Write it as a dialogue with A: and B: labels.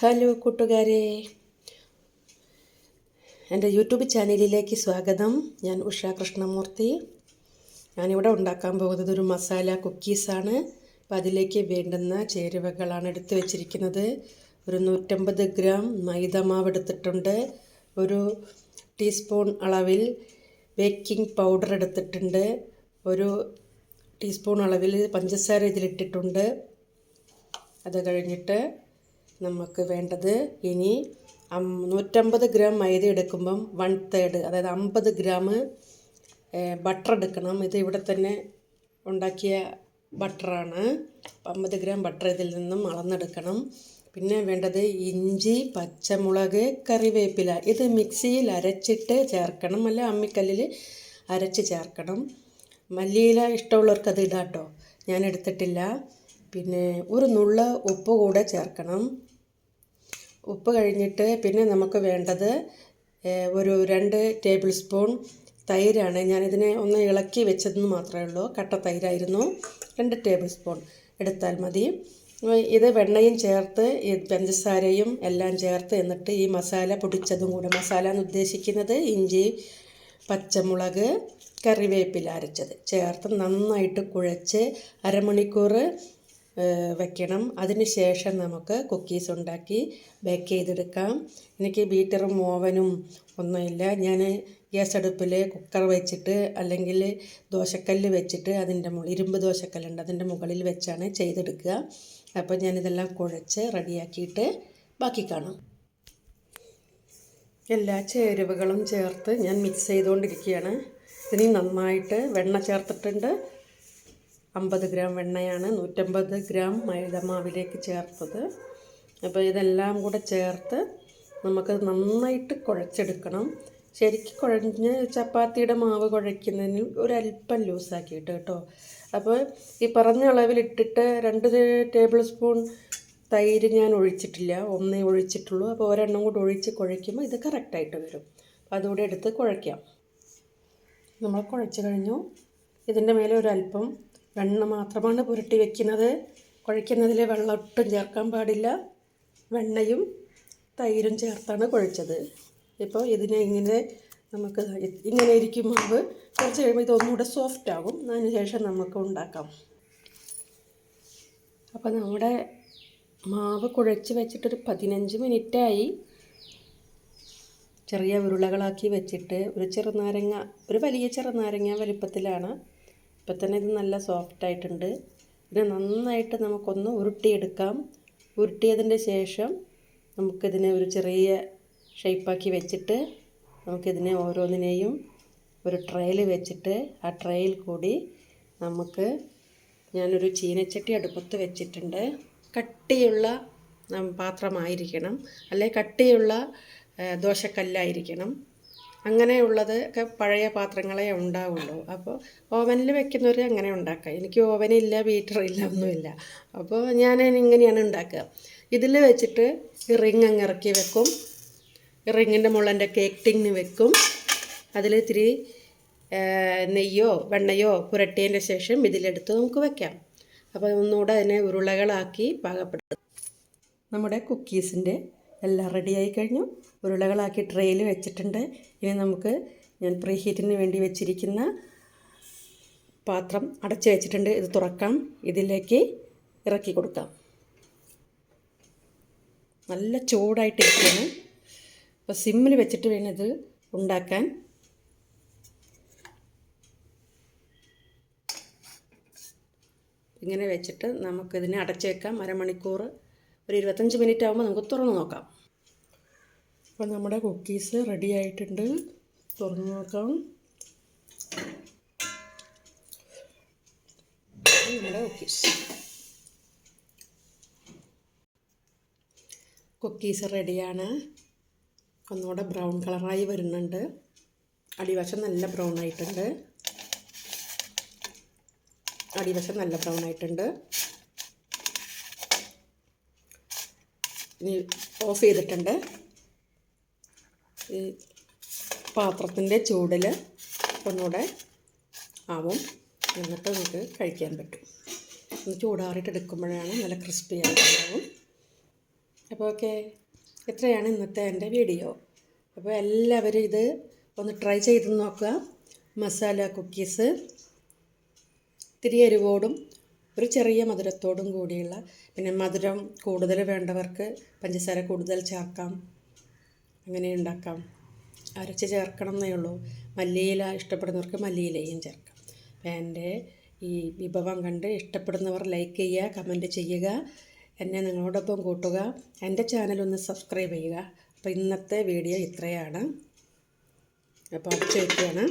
A: Hello കൂട്ടുകാരെ. എന്റെ YouTube ചാനലിലേക്ക് സ്വാഗതം. ഞാൻ ഉഷ കൃഷ്ണമൂർത്തി. ഞാനിവിടെ ഉണ്ടാക്കാൻ പോകുന്നത് ഒരു മസാല കുക്കീസാണ്. അപ്പോൾ അതിലേക്ക് വേണ്ടുന്ന ചേരുവകളാണ് എടുത്തു വച്ചിരിക്കുന്നത്. ഒരു നൂറ്റമ്പത് ഗ്രാം മൈദ മാവ് എടുത്തിട്ടുണ്ട്. ഒരു ടീസ്പൂൺ അളവിൽ ബേക്കിംഗ് പൗഡർ എടുത്തിട്ടുണ്ട്. ഒരു ടീസ്പൂൺ അളവിൽ പഞ്ചസാര ഇതിലിട്ടിട്ടുണ്ട്. അത് കഴിഞ്ഞിട്ട് നമുക്ക് വേണ്ടത് ഇനി നൂറ്റമ്പത് ഗ്രാം മൈദ എടുക്കുമ്പം വൺ തേർഡ് അതായത് അമ്പത് ഗ്രാം ബട്ടർ എടുക്കണം. ഇത് ഇവിടെ തന്നെ ഉണ്ടാക്കിയ ബട്ടറാണ് അമ്പത് ഗ്രാം ബട്ടർ ഇതിൽ നിന്നും അളന്നെടുക്കണം. പിന്നെ വേണ്ടത് ഇഞ്ചി പച്ചമുളക് കറിവേപ്പില. ഇത് മിക്സിയിൽ അരച്ചിട്ട് ചേർക്കണം. അല്ല അമ്മിക്കല്ലിൽ അരച്ച് ചേർക്കണം. മല്ലിയില ഇഷ്ടമുള്ളവർക്ക് അത് ഇടാം കേട്ടോ ഞാൻ എടുത്തിട്ടില്ല. പിന്നെ ഒരു നുള്ള ഉപ്പ് കൂടെ ചേർക്കണം. ഉപ്പ് കഴിഞ്ഞിട്ട് പിന്നെ നമുക്ക് വേണ്ടത് ഒരു രണ്ട് ടേബിൾ സ്പൂൺ തൈരാണ്. ഞാനിതിനെ ഒന്ന് ഇളക്കി വെച്ചതെന്ന് മാത്രമേ ഉള്ളൂ. കട്ട തൈരായിരുന്നു. രണ്ട് ടേബിൾ സ്പൂൺ എടുത്താൽ മതി. ഇത് വെണ്ണയും ചേർത്ത് പഞ്ചസാരയും എല്ലാം ചേർത്ത് എന്നിട്ട് ഈ മസാല പൊടിച്ചതും കൂടെ. മസാല എന്ന് ഉദ്ദേശിക്കുന്നത് ഇഞ്ചി പച്ചമുളക് കറിവേപ്പില അരച്ചത്. ചേർത്ത് നന്നായിട്ട് കുഴച്ച് അരമണിക്കൂർ വെക്കണം. അതിന് ശേഷം നമുക്ക് കുക്കീസ് ഉണ്ടാക്കി ബേക്ക് ചെയ്തെടുക്കാം. എനിക്ക് ബീറ്ററും ഓവനും ഒന്നുമില്ല. ഞാൻ ഗ്യാസ് അടുപ്പിൽ കുക്കർ വെച്ചിട്ട് അല്ലെങ്കിൽ ദോശക്കല്ല് വെച്ചിട്ട് അതിന്റെ ഇരുമ്പ് ദോശക്കല്ലുണ്ട്. അതിന്റെ മുകളിൽ വെച്ചാണ് ചെയ്തെടുക്കുക. അപ്പോൾ ഞാനിതെല്ലാം കുഴച്ച് റെഡിയാക്കിയിട്ട് ബാക്കി കാണാം. എല്ലാ ചേരുവകളും ചേർത്ത് ഞാൻ മിക്സ് ചെയ്തുകൊണ്ടിരിക്കുകയാണ്. ഇനി നന്നായിട്ട് വെണ്ണ ചേർത്തിട്ടുണ്ട്. അമ്പത് ഗ്രാം വെണ്ണയാണ് നൂറ്റമ്പത് ഗ്രാം മൈദമാവിലേക്ക് ചേർത്തത്. അപ്പോൾ ഇതെല്ലാം കൂടെ ചേർത്ത് നമുക്ക് നന്നായിട്ട് കുഴച്ചെടുക്കണം. ശരിക്ക് കുഴഞ്ഞ് ചപ്പാത്തിയുടെ മാവ് കുഴയ്ക്കുന്നതിന് ഒരല്പം ലൂസാക്കിയിട്ട് കേട്ടോ. അപ്പോൾ ഈ പറഞ്ഞ അളവിലിട്ടിട്ട് രണ്ട് ടേബിൾ സ്പൂൺ തൈര് ഞാൻ ഒഴിച്ചിട്ടില്ല. ഒന്നേ ഒഴിച്ചിട്ടുള്ളൂ. അപ്പോൾ ഒരെണ്ണം കൂടെ ഒഴിച്ച് കുഴയ്ക്കുമ്പോൾ ഇത് കറക്റ്റായിട്ട് വരും. അപ്പോൾ അതുകൂടെ എടുത്ത് കുഴയ്ക്കാം. നമ്മൾ കുഴച്ച് കഴിഞ്ഞു. ഇതിന്റെ മേലെ ഒരല്പം വെണ്ണ മാത്രമാണ് പുരട്ടി വെക്കുന്നത്. കുഴയ്ക്കുന്നതിൽ വെള്ളം ഒട്ടും ചേർക്കാൻ പാടില്ല. വെണ്ണയും തൈരും ചേർത്താണ് കുഴച്ചത്. ഇപ്പോൾ ഇതിനെ ഇങ്ങനെ നമുക്ക് ഇങ്ങനെ ഇരിക്കും മാവ്. കുറച്ച് കഴിയുമ്പോൾ ഇതൊന്നുകൂടെ സോഫ്റ്റ് ആകും അതിനുശേഷം നമുക്ക് ഉണ്ടാക്കാം. അപ്പോൾ നമ്മുടെ മാവ് കുഴച്ച് വെച്ചിട്ടൊരു പതിനഞ്ച് മിനിറ്റായി ചെറിയ ഉരുളകളാക്കി വെച്ചിട്ട് ഒരു ചെറുനാരങ്ങ ഒരു വലിയ ചെറുനാരങ്ങ വലിപ്പത്തിലാണ് ഇപ്പം തന്നെ ഇത് നല്ല സോഫ്റ്റ് ആയിട്ടുണ്ട്. ഇതിനെ നന്നായിട്ട് നമുക്കൊന്ന് ഉരുട്ടിയെടുക്കാം. ഉരുട്ടിയതിന്റെ ശേഷം നമുക്കിതിനെ ഒരു ചെറിയ ഷേപ്പാക്കി വെച്ചിട്ട് നമുക്കിതിനെ ഓരോന്നിനെയും ഒരു ട്രയൽ വെച്ചിട്ട് ആ ട്രയിൽ കൂടി നമുക്ക് ഞാനൊരു ചീനച്ചട്ടി അടുപ്പത്ത് വെച്ചിട്ടുണ്ട്. കട്ടിയുള്ള പാത്രമായിരിക്കണം. അല്ലെ കട്ടിയുള്ള ദോശക്കല്ലായിരിക്കണം. അങ്ങനെയുള്ളത് ഒക്കെ പഴയ പാത്രങ്ങളെ ഉണ്ടാവുള്ളൂ. അപ്പോൾ ഓവനിൽ വെക്കുന്നവർ അങ്ങനെ ഉണ്ടാക്കുക എനിക്ക് ഓവനില്ല ബീറ്ററില്ല ഒന്നുമില്ല. അപ്പോൾ ഞാൻ ഇങ്ങനെയാണ് ഉണ്ടാക്കുക. ഇതിൽ വെച്ചിട്ട് റിങ് അങ്ങ് ഇറക്കി വെക്കും. റിങ്ങിന്റെ മുള്ളന്റെ കേക്ക് ടിങ്ങിന് വെക്കും. അതിൽ ഇത്തിരി നെയ്യോ വെണ്ണയോ പുരട്ടിയതിന്റെ ശേഷം ഇതിലെടുത്ത് നമുക്ക് വെക്കാം. അപ്പോൾ ഒന്നുകൂടെ അതിനെ ഉരുളകളാക്കി പാകപ്പെടുത്തും. നമ്മുടെ കുക്കീസിന്റെ എല്ലാം റെഡിയായി കഴിഞ്ഞു. ഉരുളകളാക്കി ട്രെയിൽ വെച്ചിട്ടുണ്ട്. ഇനി നമുക്ക് ഞാൻ പ്രീ ഹീറ്റിന് വേണ്ടി വെച്ചിരിക്കുന്ന പാത്രം അടച്ച് വെച്ചിട്ടുണ്ട്. ഇത് തുറക്കാം. ഇതിലേക്ക് ഇറക്കി കൊടുക്കാം. നല്ല ചൂടായിട്ടിരിക്കുകയാണ് അപ്പോൾ സിമ്മിൽ വെച്ചിട്ട് വേണം ഇത് ഉണ്ടാക്കാൻ. ഇങ്ങനെ വെച്ചിട്ട് നമുക്കിതിനെ അടച്ച് വെക്കാം. അരമണിക്കൂർ ഒരു ഇരുപത്തഞ്ച് മിനിറ്റ് ആകുമ്പോൾ നമുക്ക് തുറന്ന് നോക്കാം. അപ്പോൾ നമ്മുടെ കുക്കീസ് റെഡി ആയിട്ടുണ്ട്. തുറന്നു നോക്കാം. നമ്മുടെ കുക്കീസ് കുക്കീസ് റെഡിയാണ് ഒന്നുകൂടെ ബ്രൗൺ കളറായി വരുന്നുണ്ട്. അടിവശം നല്ല ബ്രൗൺ ആയിട്ടുണ്ട്. അടിവശം നല്ല ബ്രൗൺ ആയിട്ടുണ്ട്. ഇനി ഓഫ് ചെയ്തിട്ടുണ്ട്. ഈ പാത്രത്തിന്റെ ചൂടിൽ ഒന്നുകൂടെ ആവും. എന്നിട്ട് നമുക്ക് കഴിക്കാൻ പറ്റും. ഒന്ന് ചൂടാറിയിട്ട് എടുക്കുമ്പോഴാണ് നല്ല ക്രിസ്പി ആയിട്ടുണ്ടാവും. അപ്പോൾ ഓക്കെ ഇത്രയാണ് ഇന്നത്തെ എന്റെ വീഡിയോ. അപ്പോൾ എല്ലാവരും ഇത് ഒന്ന് ട്രൈ ചെയ്ത് നോക്കുക. മസാല കുക്കീസ് ഇത്തിരി എരിവോടും ഒരു ചെറിയ മധുരത്തോടും കൂടിയുള്ള പിന്നെ മധുരം കൂടുതൽ വേണ്ടവർക്ക് പഞ്ചസാര കൂടുതൽ ചേർക്കാം. അങ്ങനെ ഉണ്ടാക്കാം. അരച്ച് ചേർക്കണം എന്നേ ഉള്ളൂ. മല്ലിയില ഇഷ്ടപ്പെടുന്നവർക്ക് മല്ലിയിലയും ചേർക്കാം. അപ്പം എന്റെ ഈ വിഭവം കണ്ട് ഇഷ്ടപ്പെടുന്നവർ ലൈക്ക് ചെയ്യുക കമന്റ് ചെയ്യുക എന്നെ നിങ്ങളോടൊപ്പം കൂട്ടുക എന്റെ ചാനൽ ഒന്ന് സബ്സ്ക്രൈബ് ചെയ്യുക. അപ്പോൾ ഇന്നത്തെ വീഡിയോ ഇത്രയാണ്. അപ്പോൾ അടിച്ചു വയ്ക്കുകയാണ്